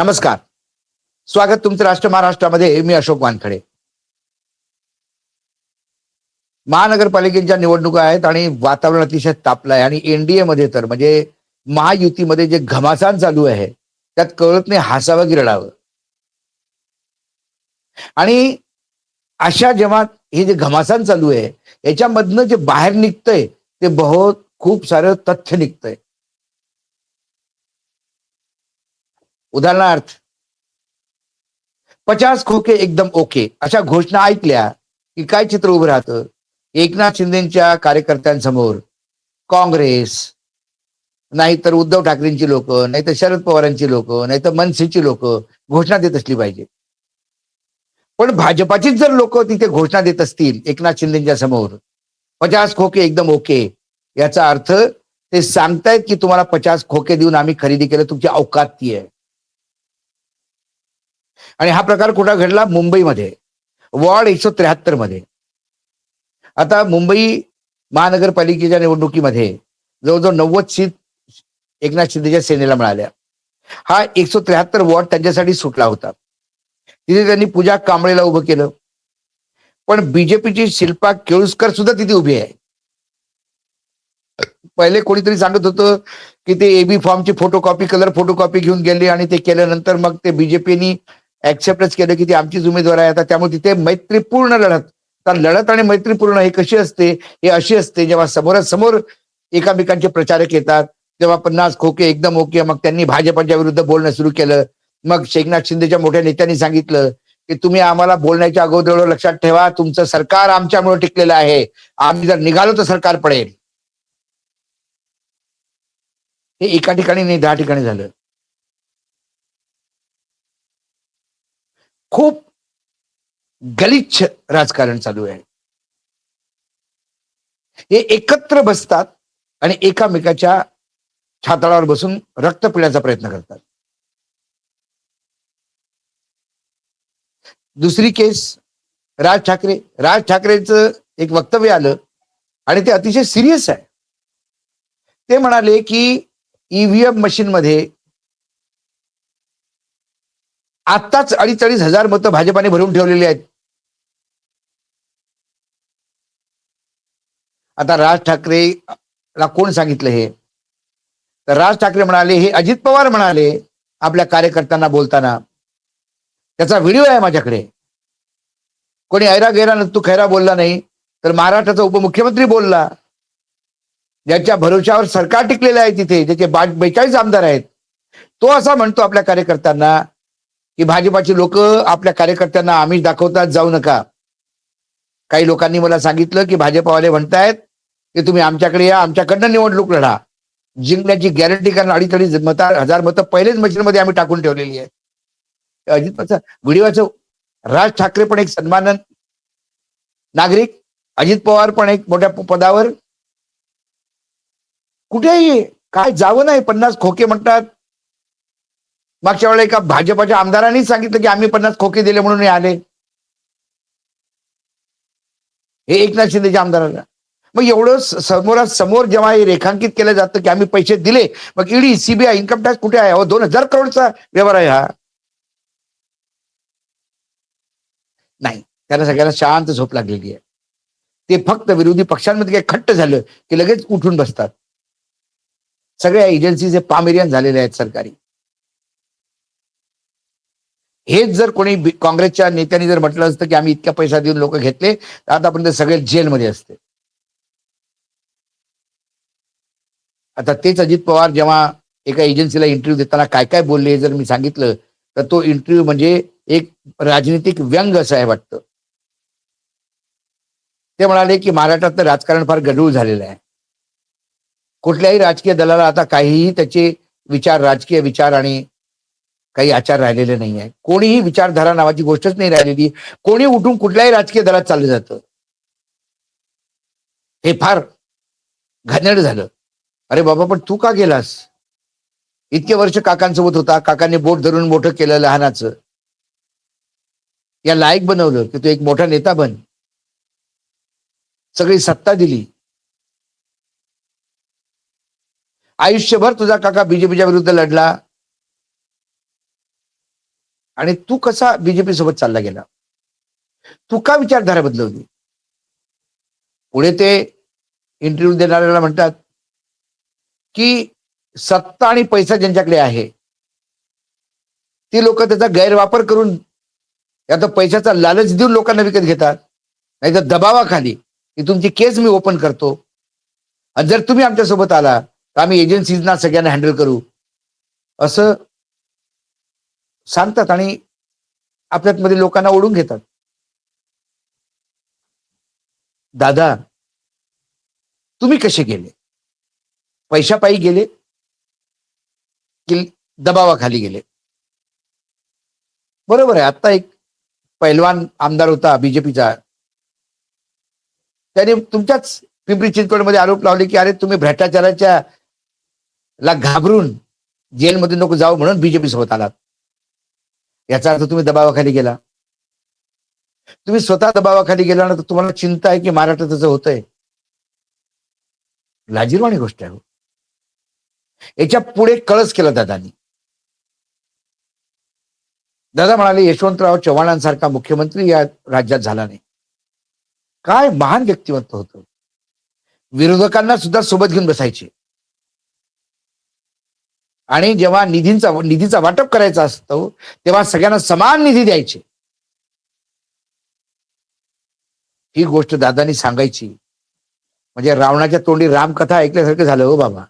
नमस्कार. स्वागत तुमचं राष्ट्र महाराष्ट्रामध्ये. मी अशोक वानखडे. महानगरपालिकेच्या निवडणुका आहेत आणि वातावरण अतिशय तापलं आहे आणि एनडीए मध्ये तर म्हणजे महायुतीमध्ये जे घमासान चालू आहे त्यात कळत नाही हसावं की रडावं. आणि अशा जेव्हा हे जे घमासान चालू आहे याच्यामधनं जे बाहेर निघतंय ते बहुत खूप सारं तथ्य निघतंय. उदाहरणार्थ पचास खोके एकदम ओके अशा घोषणा ऐकल्या की काय चित्र उभं राहतं? एकनाथ शिंदेच्या कार्यकर्त्यांसमोर काँग्रेस नाहीतर उद्धव ठाकरेंची लोक नाहीतर शरद पवारांची लोक नाहीतर मनसेची लोक घोषणा देत असली पाहिजे. पण भाजपाचीच जर लोक तिथे घोषणा देत असतील एकनाथ शिंदेच्या समोर पचास खोके एकदम ओके याचा अर्थ ते सांगतायत की तुम्हाला पचास खोके देऊन आम्ही खरेदी केलं तुमची अवकात ती आहे. आणि हा प्रकार कुठं घडला? मुंबईमध्ये. वॉर्ड एकशे त्र्याहत्तरमध्ये. आता मुंबई महानगरपालिकेच्या निवडणुकीमध्ये जवळजवळ नव्वद सीट एकनाथ शिंदेच्या सेनेला मिळाल्या. हा एकशे त्र्याहत्तर वॉर्ड त्यांच्यासाठी सुटला होता. तिथे त्यांनी पूजा कांबळेला उभं केलं. पण बीजेपीची शिल्पा केळुसकर सुद्धा तिथे उभी आहे. पहिले कोणीतरी सांगत होतं की ते एबी फॉर्मची फोटोकॉपी कलर फोटोकॉपी घेऊन गेले आणि ते केल्यानंतर मग ते बीजेपीनी ऍक्सेप्टच केलं की ती आमचीच उमेदवार आहे. आता त्यामुळे तिथे मैत्रीपूर्ण लढत. तर लढत आणि मैत्रीपूर्ण हे कशी असते? हे अशी असते जेव्हा समोरासमोर एकामेकांचे प्रचारक येतात. तेव्हा पन्नास खोके एकदम ओके मग त्यांनी भाजपच्या विरुद्ध बोलणं सुरू केलं. मग शेखनाथ शिंदेच्या मोठ्या नेत्यांनी सांगितलं की तुम्ही आम्हाला बोलण्याच्या अगोदर लक्षात ठेवा. तुमचं सरकार आमच्यामुळे टिकलेलं आहे. आम्ही जर निघालो तर सरकार पडेल. हे एका ठिकाणी नाही दहा ठिकाणी झालं. खूप गलिच्छ राजकारण चालू आहे. हे एकत्र बसतात आणि एकामेकाच्या छाताळावर बसून रक्त पिण्याचा प्रयत्न करतात. दुसरी केस राज ठाकरे. राज ठाकरेंचं एक वक्तव्य आलं आणि ते अतिशय सिरियस आहे. ते म्हणाले की ईव्हीएम मशीनमध्ये आत्ताच अडीच हजार मतं भाजपाने भरून ठेवलेली आहेत. आता राज ठाकरेला कोण सांगितलं हे? तर राज ठाकरे म्हणाले हे अजित पवार म्हणाले आपल्या कार्यकर्त्यांना बोलताना. त्याचा व्हिडिओ आहे माझ्याकडे. कोणी ऐरा गैरा तू खैरा बोलला नाही तर महाराष्ट्राचा उपमुख्यमंत्री बोलला. ज्याच्या भरोशावर सरकार टिकलेलं आहे तिथे ज्याचे बेचाळीस आमदार आहेत तो असा म्हणतो आपल्या कार्यकर्त्यांना की भाजपाचे लोक आपल्या कार्यकर्त्यांना आमिष दाखवतात जाऊ नका. काही लोकांनी मला सांगितलं की भाजपावाले म्हणतायत की तुम्ही आमच्याकडे या आमच्याकडनं निवडणूक लढा. जिंकण्याची गॅरंटी कारण अडीच अडीच मत हजार मतं पहिलेच मशीनमध्ये आम्ही टाकून ठेवलेली आहे. अजित व्हिडिओचं राज ठाकरे पण एक सन्मान नागरिक अजित पवार पण एक मोठ्या पदावर. कुठेही काय जावं नाही पन्नास खोके म्हणतात. मागच्या वेळेला एका भाजपाच्या आमदारांनी सांगितलं की आम्ही पन्नास खोके दिले म्हणून हे आले. हे एकनाथ शिंदेच्या आमदारांना. मग एवढं समोरासमोर जेव्हा हे रेखांकित केलं जातं की आम्ही पैसे दिले मग ईडी सीबीआय इन्कम टॅक्स कुठे आहे? दोन हजार करोडचा व्यवहार आहे हा. नाही त्याला सगळ्यांना शांत झोप लागलेली आहे. ते फक्त विरोधी पक्षांमध्ये काही खट्ट झालं की लगेच उठून बसतात. सगळ्या एजन्सीचे पामेरियन झालेले आहेत सरकारी. हेच जर कोणी काँग्रेसच्या नेत्यांनी जर म्हटलं असतं की आम्ही इतक्या पैसा देऊन लोक घेतले तर आतापर्यंत सगळे जेलमध्ये असते. आता तेच अजित पवार जेव्हा एका एजन्सीला इंटरव्ह्यू देताना काय काय बोलले जर मी सांगितलं तर तो इंटरव्ह्यू म्हणजे एक राजनीतिक व्यंग असं आहे वाटतं. ते म्हणाले की महाराष्ट्रातलं राजकारण फार गढूळ झालेलं आहे. कुठल्याही राजकीय दलाला आता काहीही त्याचे विचार राजकीय विचार आणि काही आचार राहिलेले नाही आहे कोणीही विचारधारा नावाची गोष्टच नाही राहिलेली. कोणी उठून कुठल्याही राजकीय दलात चाललं जातं. हे फार घाणेरड झालं. अरे बाबा पण तू का गेलास? इतके वर्ष काकांसोबत होता. काकांनी बोट धरून मोठं केलं लहानाचं. या लायक बनवलं की तू एक मोठा नेता बन. सगळी सत्ता दिली. आयुष्यभर तुझा काका बीजेपीच्या विरुद्ध लढला. आणि तू कसा बीजेपी सोबत चालला गेला? तू का विचारधारा बदलवली? पुढे ते इंटरव्ह्यू देणाऱ्याला म्हणतात की सत्ता आणि पैसा ज्यांच्याकडे आहे ती लोक त्याचा गैरवापर करून या तर पैशाचा लालच देऊन लोकांना विकत घेतात. नाही तर दबावाखाली की तुमची केस मी ओपन करतो. आणि जर तुम्ही आमच्यासोबत आला तर आम्ही एजन्सीजना सगळ्यांना हँडल करू. असं सांगतात आणि आपल्यामध्ये लोकांना ओढून घेतात. दादा तुम्ही कसे गेले? पैशापायी गेले की दबावाखाली गेले? बरोबर आहे आता एक पैलवान आमदार होता बीजेपीचा. त्याने तुमच्याच पिंपरी चिंचवडमध्ये आरोप लावले की अरे तुम्ही भ्रष्टाचाराच्या ला घाबरून जेलमध्ये नको जाऊ म्हणून बीजेपी सोबत आलात. याचा अर्थ तुम्ही दबावाखाली गेला. तुम्ही स्वतः दबावाखाली गेला ना तर तुम्हाला चिंता आहे की महाराष्ट्रात तसं होतंय. लाजीरवाणी गोष्ट आहे हो. याच्यापुढे कळस केला दादांनी. दादा म्हणाले यशवंतराव चव्हाणांसारखा मुख्यमंत्री या राज्यात झाला नाही. काय महान व्यक्तिमत्व होतं. विरोधकांना सुद्धा सोबत घेऊन बसायचे. आणि जेव्हा निधींचा निधीचा वाटप करायचा असतो तेव्हा सगळ्यांना समान निधी द्यायचे. ही गोष्ट दादानी सांगायची. म्हणजे रावणाच्या तोंडी रामकथा ऐकल्यासारखं झालं हो बाबा.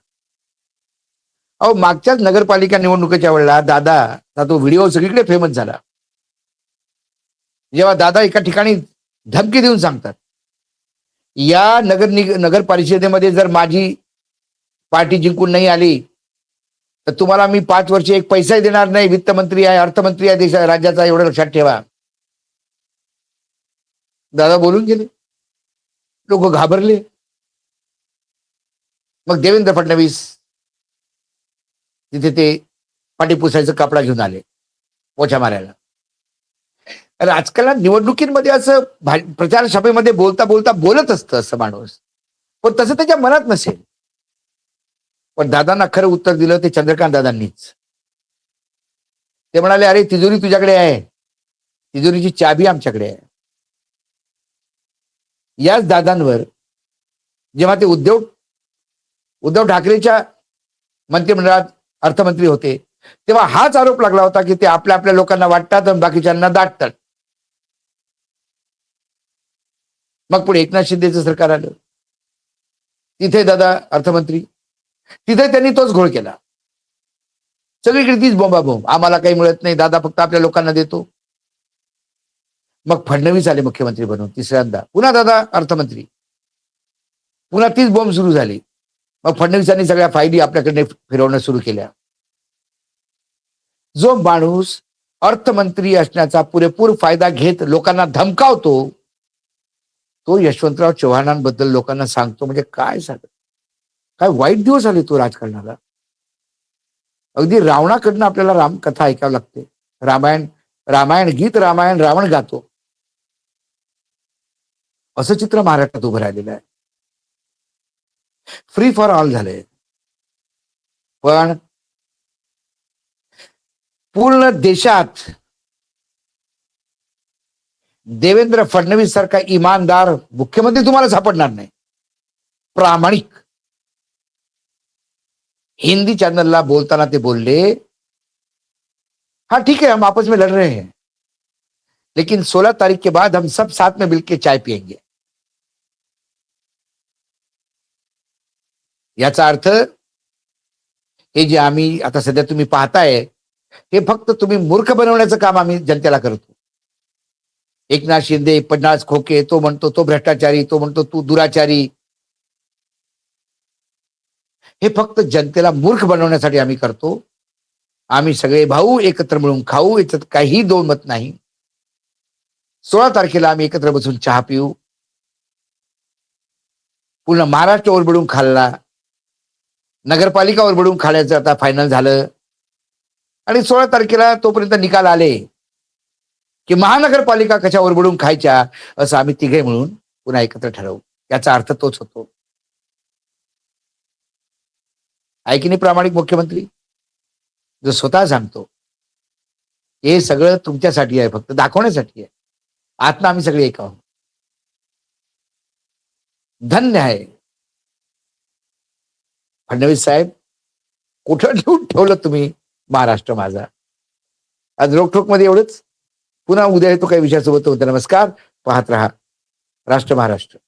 अहो मागच्याच नगरपालिका निवडणुकीच्या वेळेला दादा तो व्हिडिओ सगळीकडे फेमस झाला. जेव्हा दादा एका ठिकाणी धमकी देऊन सांगतात. या नगर निग नगर परिषदेमध्ये जर माझी पार्टी जिंकून नाही आली तर तुम्हाला मी पाच वर्ष एक पैसाही देणार नाही. वित्तमंत्री आहे अर्थमंत्री आहे देशा राज्याचा एवढं लक्षात ठेवा. दादा बोलून गेले. लोक घाबरले. मग देवेंद्र फडणवीस तिथे ते पाठीपुसायचं कापडा कपडा घेऊन आले पोछा मारायला. अरे आजकाल निवडणुकींमध्ये निवडणुकीमध्ये असं भा- प्रचार सभेमध्ये बोलता बोलता बोलत असतं असं माणूस. पण तसं त्याच्या मनात नसेल. पण दादांना खरं उत्तर दिलं ते चंद्रकांत दादांनीच. ते म्हणाले अरे तिजोरी तुझ्याकडे आहे. तिजोरीची चाबी आमच्याकडे आहे. याच दादांवर जेव्हा ते उद्धव उद्धव ठाकरेच्या मंत्रिमंडळात अर्थमंत्री होते तेव्हा हाच आरोप लागला होता की ते आपल्या आपल्या लोकांना वाटतात आणि बाकीच्यांना दाटतात. मग पुढे एकनाथ शिंदेचं सरकार आलं. तिथे दादा अर्थमंत्री तिथे त्यांनी तोच घोळ केला. सगळीकडे तीच बोंबाबोंब. आम्हाला काही मिळत नाही. दादा फक्त आपल्या लोकांना देतो. मग फडणवीस आले मुख्यमंत्री बनून तिसऱ्यांदा. पुन्हा दादा अर्थमंत्री. पुन्हा तीच बॉम्ब सुरू झाली. मग फडणवीसांनी सगळ्या फायली आपल्याकडे फिरवणं सुरू केल्या. जो माणूस अर्थमंत्री असण्याचा पुरेपूर फायदा घेत लोकांना धमकावतो तो यशवंतराव चव्हाणांबद्दल लोकांना सांगतो. म्हणजे काय सांगत काय वाईट दिवस आले तो राजकारणाला? अगदी रावणाकडनं आपल्याला रामकथा ऐकावं लागते. रामायण रामायण गीत रामायण रावण गातो. असं चित्र महाराष्ट्रात उभं राहिलेलं आहे. फ्री फॉर ऑल झालंय. पण पूर्ण देशात देवेंद्र फडणवीस सारखा इमानदार मुख्यमंत्री तुम्हाला सापडणार नाही. प्रामाणिक. हिंदी चैनलला बोलताना ते बोलले हाँ ठीक है, हम आपस में लड़ रहे हैं, लेकिन 16 तारीख के बाद हम सब साथ में मिलकर चाय पियेंगे। याचा अर्थ, हे जे आम्ही, आता सध्या तुम्ही पाहताय, हे फक्त तुम्ही मूर्ख बनवण्याचं काम आम्ही जनतेला करतो. एकनाथ शिंदे, पन्नास खोके तो म्हणतो तो भ्रष्टाचारी तो म्हणतो तू दुराचारी हे फक्त जनतेला मूर्ख बनवण्यासाठी आम्ही करतो. आम्ही सगळे भाऊ एकत्र मिळून खाऊ याच्यात काही दोन मत नाही. सोळा तारखेला आम्ही एकत्र बसून चहा पिऊ. पूर्ण महाराष्ट्र ओरबडून खाल्ला. नगरपालिका ओरबडून खाण्याचं आता फायनल झालं. आणि सोळा तारखेला तोपर्यंत निकाल आले. की महानगरपालिका कशा ओरबडून खायच्या असं आम्ही तिघे मिळून पुन्हा एकत्र ठरवू. याचा अर्थ तोच होतो. आहे की नाही प्रामाणिक मुख्यमंत्री? जो स्वतः सांगतो हे सगळं तुमच्यासाठी आहे फक्त दाखवण्यासाठी आहे. आत्ता आम्ही सगळे एक आहोत. धन्य आहे. फडणवीस साहेब कुठं ठेवून ठेवलं तुम्ही महाराष्ट्र माझा? आज रोखोकमध्ये एवढंच? पुन्हा उद्या येतो काही विषयासोबत. नमस्कार. पाहत राहा. राष्ट्र महाराष्ट्र.